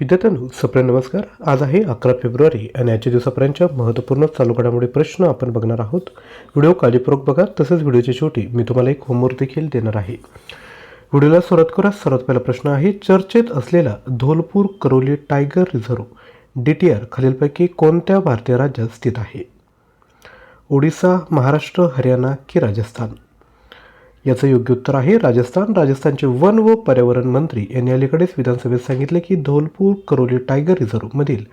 विद्यार्थ्यांनो सप्रे नमस्कार. आज आहे अकरा फेब्रुवारी आणि आजच्या दिवसापर्यंतच्या महत्त्वपूर्ण चालू घडामोडी प्रश्न आपण बघणार आहोत. व्हिडिओ काळजीपूर्वक बघा तसेच व्हिडिओच्या शेवटी मी तुम्हाला एक होमवर्क देखील देणार आहे. व्हिडिओला सुरुवात करा सर्वात पहिला प्रश्न आहे चर्चेत असलेला Dholpur Karauli tiger reserve D T R खालीलपैकी कोणत्या भारतीय राज्यात स्थित आहे? ओडिसा महाराष्ट्र हरियाणा की राजस्थान? याचं योग्य उत्तर आहे राजस्थान. राजस्थानचे वन व पर्यावरण मंत्री यांनी अलीकडेच विधानसभेत सांगितले की धौलपूर करोली टायगर रिझर्व्हमधील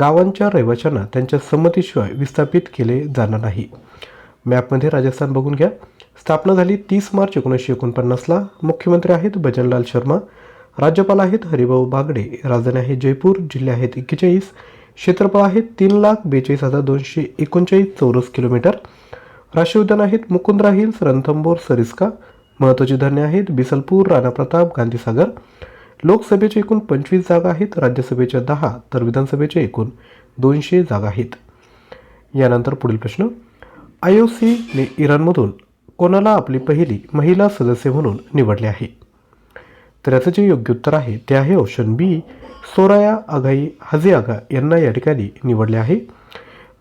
गावांच्या रहिवाशांना त्यांच्या संमतीशिवाय विस्थापित केले जाणार नाही. मॅपमध्ये राजस्थान बघून घ्या. स्थापना झाली तीस मार्च एकोणीसशे एकोणपन्नासला. मुख्यमंत्री आहेत भजनलाल शर्मा. राज्यपाल आहेत हरिभाऊ बागडे. राजधानी आहे जयपूर. जिल्हे आहेत एक्केचाळीस. क्षेत्रफळ आहे तीन लाख बेचाळीस हजार दोनशे एकोणचाळीस चौरस किलोमीटर. राष्ट्रीय उद्यान आहेत मुकुंद्रा हिल्स रणथंबोर सरिस्का. महत्त्वाची धरणे आहेत बिसलपूर राणा प्रताप गांधीसागर. लोकसभेच्या एकूण पंचवीस जागा आहेत राज्यसभेच्या दहा तर विधानसभेच्या एकूण दोनशे जागा आहेत. यानंतर पुढील प्रश्न. आय ओ सीने इराणमधून कोणाला आपली पहिली महिला सदस्य म्हणून निवडले आहे? तर याचं जे योग्य उत्तर आहे ते आहे ऑप्शन बी सोराया आघाई हजे आगा यांना या ठिकाणी निवडले आहे.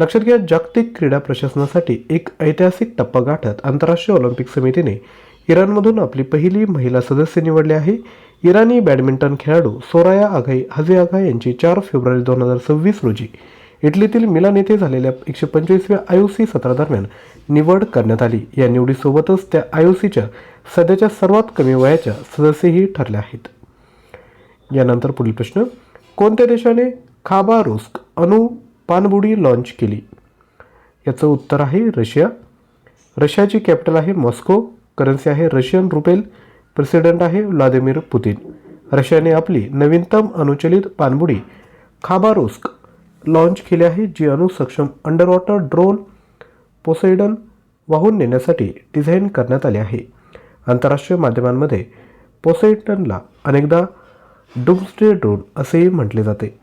लक्षात घ्या जागतिक क्रीडा प्रशासनासाठी एक ऐतिहासिक टप्पा गाठत आंतरराष्ट्रीय ऑलिम्पिक समितीने इराणमधून आपली पहिली महिला सदस्य निवडली आहे. इराणी बॅडमिंटन खेळाडू सोराया आघाई हजे आघा यांची चार फेब्रुवारी दोन हजार सव्वीस रोजी इटलीतील मिलान येथे झालेल्या एकशे पंचवीसव्या आय ओ सी सत्रादरम्यान निवड करण्यात आली. या निवडीसोबतच त्या आय ओ सीच्या सध्याच्या सर्वात कमी वयाच्या सदस्यही ठरल्या आहेत. यानंतर पुढील प्रश्न. कोणत्या देशाने खाबा रुस्क अणु पाणबुडी लॉन्च केली. याचं उत्तर आहे रशिया. रशियाची कॅपिटल आहे मॉस्को. करन्सी आहे रशियन रुपेल. प्रेसिडेंट आहे व्लादिमीर पुतीन. रशियाने आपली नवीनतम अनुचलित पाणबुडी खाबारोस्क लॉन्च केली आहे जी अणुसक्षम अंडर वॉटर ड्रोन पोसेडन वाहून नेण्यासाठी डिझाईन करण्यात आले आहे. आंतरराष्ट्रीय माध्यमांमध्ये पोसेडनला अनेकदा डुम्सडे ड्रोन असेही म्हटले जाते.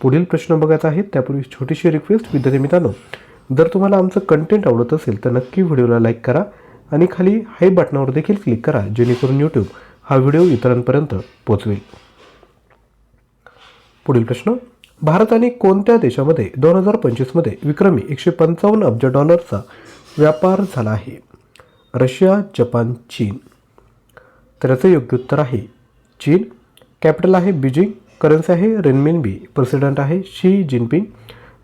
पुढील प्रश्न बघायचा आहेत. त्यापूर्वी छोटीशी रिक्वेस्ट विद्यार्थी मित्रांनो जर तुम्हाला आमचं कंटेंट आवडत असेल तर नक्की व्हिडिओला लाईक करा आणि खाली हाय बटनावर देखील क्लिक करा जेणेकरून यूट्यूब हा व्हिडिओ इतरांपर्यंत पोचवेल पुढील प्रश्न भारताने कोणत्या देशामध्ये दोन हजार पंचवीसमध्ये विक्रमी एकशे पंचावन्न अब्ज डॉलरचा व्यापार झाला आहे? रशिया जपान चीन. तर याचं योग्य उत्तर आहे चीन. कॅपिटल आहे बीजिंग करन्सी आहे रेनमिनबी प्रेसिडेंट आहे शी जिनपिंग.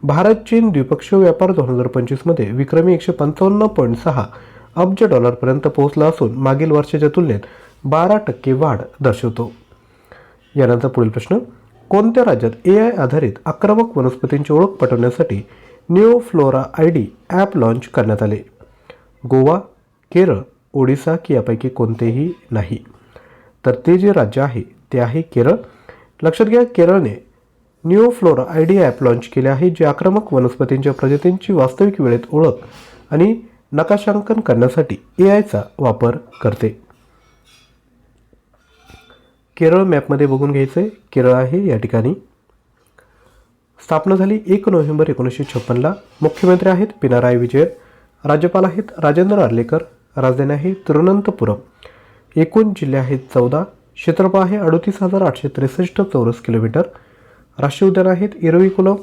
भारत चीन द्विपक्षीय व्यापार दोन हजार पंचवीसमध्ये विक्रमी एकशे पंचावन्न पॉईंट सहा अब्ज डॉलरपर्यंत पोहोचला असून मागील वर्षाच्या तुलनेत बारा टक्के वाढ दर्शवतो. यानंतर पुढील प्रश्न कोणत्या राज्यात ए आय आधारित आक्रमक वनस्पतींची ओळख पटवण्यासाठी new flora I D app launch करण्यात आले? गोवा केरळ ओडिसा की यापैकी कोणतेही नाही. तर ते जे राज्य आहे ते आहे केरळ. लक्षात घ्या केरळने new flora I D app launch केले आहे जे आक्रमक वनस्पतींच्या प्रजातींची वास्तविक वेळेत ओळख आणि नकाशांकन करण्यासाठी ए आयचा वापर करते. केरळ मॅपमध्ये बघून घ्यायचं आहे केरळ आहे या ठिकाणी. स्थापना झाली एक नोव्हेंबर एकोणीसशे छप्पनला. मुख्यमंत्री आहेत पिनाराय विजयन राज्यपाल आहेत राजेंद्र आर्लेकर राजधानी आहे तिरुवनंतपुरम. एकूण जिल्हे आहेत चौदा. क्षेत्रफळ आहे अडतीस हजार आठशे त्रेसष्ट चौरस किलोमीटर. राष्ट्रीय उद्यान आहेत इरविकुलम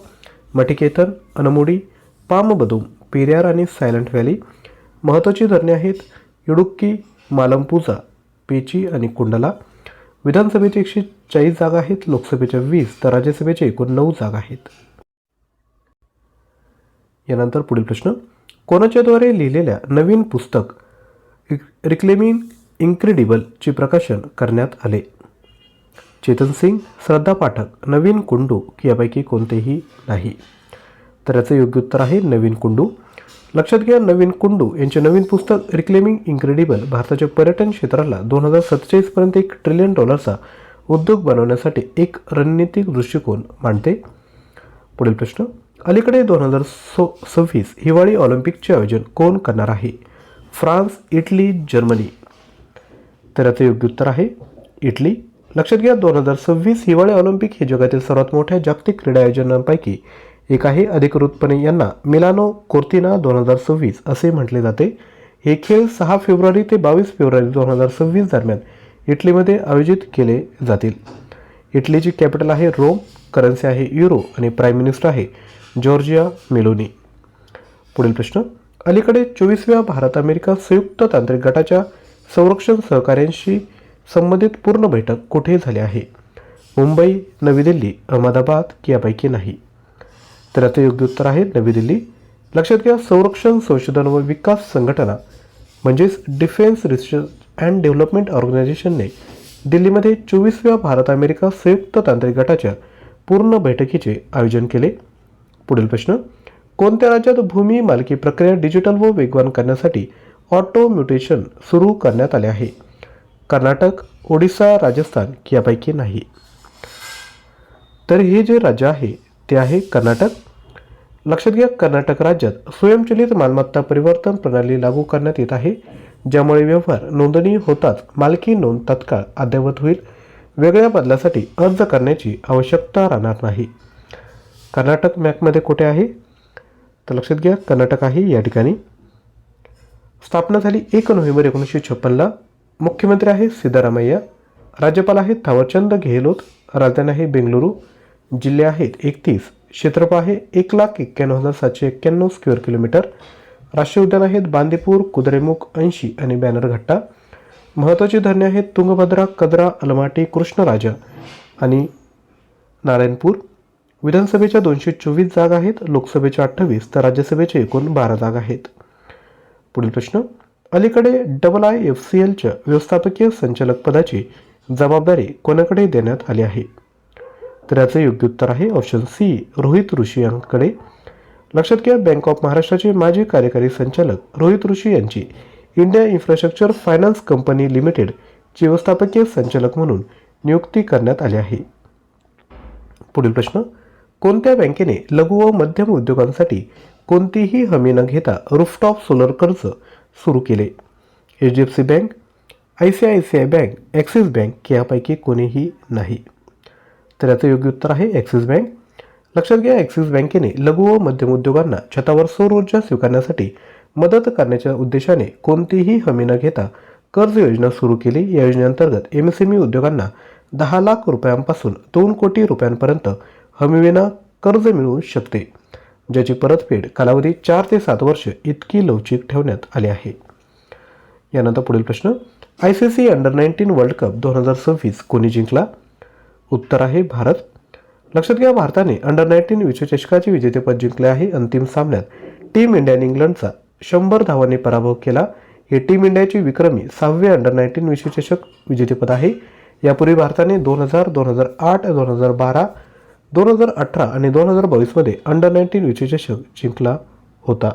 मटिकेतन अनमुडी पामबदूम पेरियार आणि सायलंट व्हॅली. महत्त्वाची धरणे आहेत इडुक्की मालमपूजा पेची आणि कुंडला. विधानसभेचे एकशे चाळीस जागा आहेत लोकसभेच्या वीस तर राज्यसभेच्या एकूण नऊ जागा आहेत. यानंतर पुढील प्रश्न. कोणाच्याद्वारे लिहिलेल्या नवीन पुस्तक रिक्लेमिंग इन्क्रेडिबलचे प्रकाशन करण्यात आले. चेतन सिंग श्रद्धा पाठक नवीन कुंडू की यापैकी कोणतेही नाही. तर याचं योग्य उत्तर आहे नवीन कुंडू. लक्षात घ्या नवीन कुंडू यांचे नवीन पुस्तक रिक्लेमिंग इन्क्रेडिबल भारताच्या पर्यटन क्षेत्राला दोन हजार सत्तेचाळीसपर्यंत एक ट्रिलियन डॉलरचा उद्योग बनवण्यासाठी एक रणनीतिक दृष्टिकोन मांडते. पुढील प्रश्न अलीकडे दोन हजार सो सव्वीस हिवाळी ऑलिम्पिकचे आयोजन कोण करणार आहे? France Italy Germany. तर याचं योग्य उत्तर आहे. इटली. लक्षात घ्या दोन हजार सव्वीस हिवाळी ऑलिम्पिक हे जगातील सर्वात मोठ्या जागतिक क्रीडा आयोजनांपैकी एक आहे. अधिकृतपणे यांना मिलानो कोर्तिना दोन हजार सव्वीस असे म्हटले जाते. हे खेळ सहा फेब्रुवारी ते बावीस फेब्रुवारी दोन हजार सव्वीस दरम्यान इटलीमध्ये आयोजित केले जातील. इटलीची कॅपिटल आहे रोम करन्सी आहे युरो आणि प्राईम मिनिस्टर आहे जॉर्जिया मेलोनी. पुढील प्रश्न. अलीकडे चोवीसव्या भारत अमेरिका संयुक्त तांत्रिक गटाच्या संरक्षण सहकार्यांशी संबंधित पूर्ण बैठक कुठे झाली आहे? मुंबई नवी दिल्ली अहमदाबाद की यापैकी नाही. तर याचं योग्य उत्तर आहे नवी दिल्ली. लक्षात घ्या संरक्षण संशोधन व विकास संघटना म्हणजेच डिफेन्स रिसर्च अँड डेव्हलपमेंट ऑर्गनायझेशनने दिल्लीमध्ये चोवीसव्या भारत अमेरिका संयुक्त तांत्रिक गटाच्या पूर्ण बैठकीचे आयोजन केले. पुढील प्रश्न कोणत्या राज्यात भूमी मालकी प्रक्रिया डिजिटल व वेगवान करण्यासाठी ऑटो म्युटेशन सुरू करण्यात आले आहे. कर्नाटक ओडिसा राजस्थान यापैकी नाही. तर हे जे राज्य आहे ते आहे कर्नाटक? लक्षात घ्या कर्नाटक राज्यात स्वयंचलित मालमत्ता परिवर्तन प्रणाली लागू करण्यात येत आहे ज्यामुळे व्यवहार नोंदणी होताच मालकी नोंद तत्काळ अद्ययावत होईल. वेगळ्या बदलासाठी अर्ज करण्याची आवश्यकता राहणार नाही. कर्नाटक मॅपमध्ये कुठे आहे? तर लक्षात घ्या कर्नाटक आहे या ठिकाणी. स्थापना झाली एक नोव्हेंबर एकोणीसशे छप्पनला. मुख्यमंत्री आहे सिद्धारामय्या. राज्यपाल आहेत थावरचंद गेहलोत. राजधानी आहे बेंगलुरू. जिल्हे आहेत एकतीस. क्षेत्रफळ आहे एक लाख एक्क्याण्णव हजार सातशे एक्क्याण्णव स्क्वेअर किलोमीटर. राष्ट्रीय उद्यान आहेत बांदीपूर कुद्रेमुख ऐंशी आणि बॅनरघट्टा महत्त्वाची धरणे आहेत तुंगभद्रा कद्रा अलमाटी कृष्णराजा आणि नारायणपूर. विधानसभेच्या दोनशे चोवीस जागा आहेत लोकसभेच्या अठ्ठावीस तर राज्यसभेच्या एकूण बारा जागा आहेत. पुढील प्रश्न. अलीकडे डबल आय एफ सी एलच्या व्यवस्थापकीय संचालक पदाची जबाबदारी कोणाकडे देण्यात आली आहे? तर याचं योग्य उत्तर आहे ऑप्शन सी रोहित ऋषी यांकडे. लक्षात घ्या बँक ऑफ महाराष्ट्राचे माजी कार्यकारी संचालक रोहित ऋषी यांची इंडिया इन्फ्रास्ट्रक्चर फायनान्स कंपनी लिमिटेडची व्यवस्थापकीय संचालक म्हणून नियुक्ती करण्यात आली आहे. पुढील प्रश्न. कोणत्या बँकेने लघु व मध्यम उद्योगांसाठी कोणतीही हमी न घेता रूफटॉप सोलर कर्ज सुरू केले? H D F C bank I C I C I bank Axis bank यापैकी कोणीही नाही. तर याचं योग्य उत्तर आहे ॲक्सिस बँक. लक्षात घ्या ॲक्सिस बँकेने लघु व मध्यम उद्योगांना छतावर सौर ऊर्जा स्वीकारण्यासाठी मदत करण्याच्या उद्देशाने कोणतीही हमी न घेता कर्ज योजना सुरू केली. या योजनेअंतर्गत एम एस एम ई उद्योगांना दहा लाख रुपयांपासून दोन कोटी रुपयांपर्यंत हमीविना कर्ज मिळू शकते ज्याची परतफेड कालावधी चार ते सात वर्ष इतकी लवचिक ठेवण्यात आली आहे. यानंतर पुढील प्रश्न I C C under nineteen world cup दोन हजार सव्वीस कोणी जिंकला? उत्तर आहे भारत. लक्षात घ्या भारताने अंडर नाईन्टीन विश्वचषकाचे विजेतेपद जिंकले आहे. अंतिम सामन्यात टीम इंडियाने इंग्लंडचा शंभर धावांनी पराभव केला. हे टीम इंडियाची विक्रमी सहावे अंडर नाईन्टीन विश्वचषक विजेतेपद आहे. यापूर्वी भारताने दोन हजार दोन हजार आठ दोन हजार बारा दोन हजार अठरा आणि दोन हजार बावीसमध्ये अंडर नाईन्टीन विश्वचषक जिंकला होता.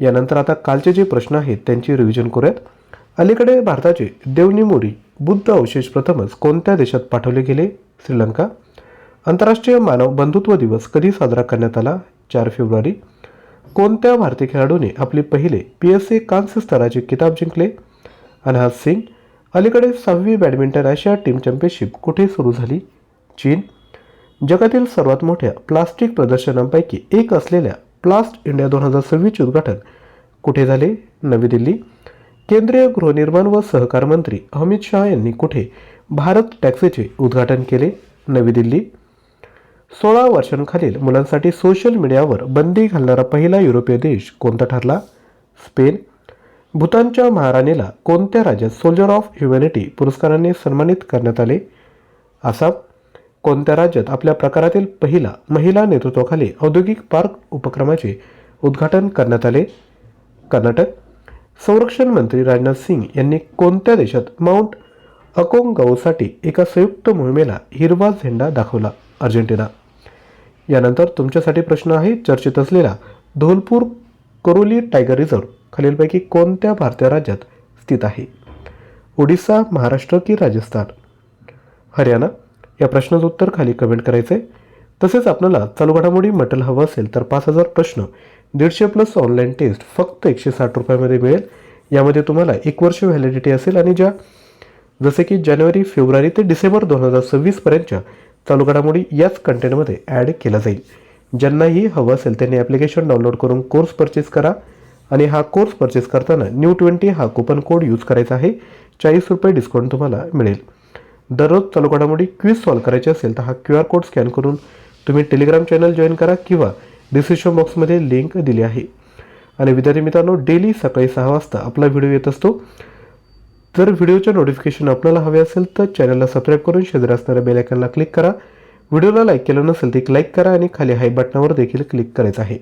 यानंतर आता कालचे जे प्रश्न आहेत त्यांची रिव्हिजन करूयात. अलीकडे भारताचे देवनिमोरी बुद्ध अवशेष प्रथमच कोणत्या देशात पाठवले गेले? श्रीलंका. आंतरराष्ट्रीय मानव बंधुत्व दिवस कधी साजरा करण्यात आला? चार फेब्रुवारी. कोणत्या भारतीय खेळाडूने आपले पहिले पी एस सी कांस्य स्तराचे किताब जिंकले? अनहाज सिंग. अलीकडे सहावी बॅडमिंटन आशिया टीम चॅम्पियनशिप कुठे सुरू झाली? चीन जगातील सर्वात मोठ्या प्लास्टिक प्रदर्शनांपैकी एक असलेल्या प्लास्ट इंडिया दोन हजार सव्वीसचे उद्घाटन कुठे झाले? नवी दिल्ली. केंद्रीय गृहनिर्माण व सहकार मंत्री अमित शहा यांनी कुठे भारत टॅक्सीचे उद्घाटन केले? नवी दिल्ली. सोळा वर्षांखालील मुलांसाठी सोशल मीडियावर बंदी घालणारा पहिला युरोपीय देश कोणता ठरला? स्पेन. भूतानच्या महाराणीला कोणत्या राज्यात सोल्जर ऑफ ह्युमॅनिटी पुरस्काराने सन्मानित करण्यात आले? आसाम. कोणत्या राज्यात आपल्या प्रकारातील पहिला महिला नेतृत्वाखाली औद्योगिक पार्क उपक्रमाचे उद्घाटन करण्यात आले? कर्नाटक. संरक्षण मंत्री राजनाथ सिंग यांनी कोणत्या देशात माउंट अकोंगाऊसाठी एका संयुक्त मोहिमेला हिरवा झेंडा दाखवला? अर्जेंटिना. यानंतर तुमच्यासाठी प्रश्न आहे चर्चेत असलेला धोलपूर करोली टायगर रिझर्व खालीलपैकी कोणत्या भारतीय राज्यात स्थित आहे? ओडिसा महाराष्ट्र की राजस्थान? हरियाणा. या प्रश्नाचं उत्तर खाली कमेंट करायचं आहे तसेच आपल्याला चालू घडामोडी मटेरियल हवं असेल तर पाच हजार प्रश्न दीडशे प्लस ऑनलाईन टेस्ट फक्त एकशे साठ रुपयामध्ये मिळेल. यामध्ये तुम्हाला एक वर्ष व्हॅलिडिटी असेल आणि ज्या जसे की जानेवारी फेब्रुवारी ते डिसेंबर दोन हजार सव्वीसपर्यंतच्या चालू घडामोडी याच कंटेंटमध्ये ॲड केला जाईल. ज्यांनाही हवं असेल त्यांनी ॲप्लिकेशन डाउनलोड करून कोर्स परचेस करा. आणि हा कोर्स परचेस करताना न्यू ट्वेंटी हा कुपन कोड यूज करायचा आहे. चाळीस रुपये डिस्काउंट तुम्हाला मिळेल. दररोज चालू घडामोडी क्विज सॉल्व करायची असेल तर हा क्यू आर कोड स्कॅन करून तुम्ही टेलिग्राम चॅनल जॉईन करा किंवा डिस्क्रिप्शन बॉक्समध्ये लिंक दिली आहे. आणि विद्यार्थी मित्रांनो डेली सकाळी सहा वाजता आपला व्हिडिओ येत असतो. जर व्हिडिओचे नोटिफिकेशन आपल्याला हवे असेल तर चॅनलला सबस्क्राईब करून शेजारी असणाऱ्या बेलायकनला क्लिक करा. व्हिडिओला लाईक केलं नसेल तर एक लाईक करा आणि खाली हाय बटनावर देखील क्लिक करायचं आहे.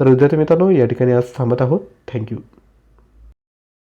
तर विद्यार्थी मित्रांनो या ठिकाणी आज थांबत आहोत. थँक्यू.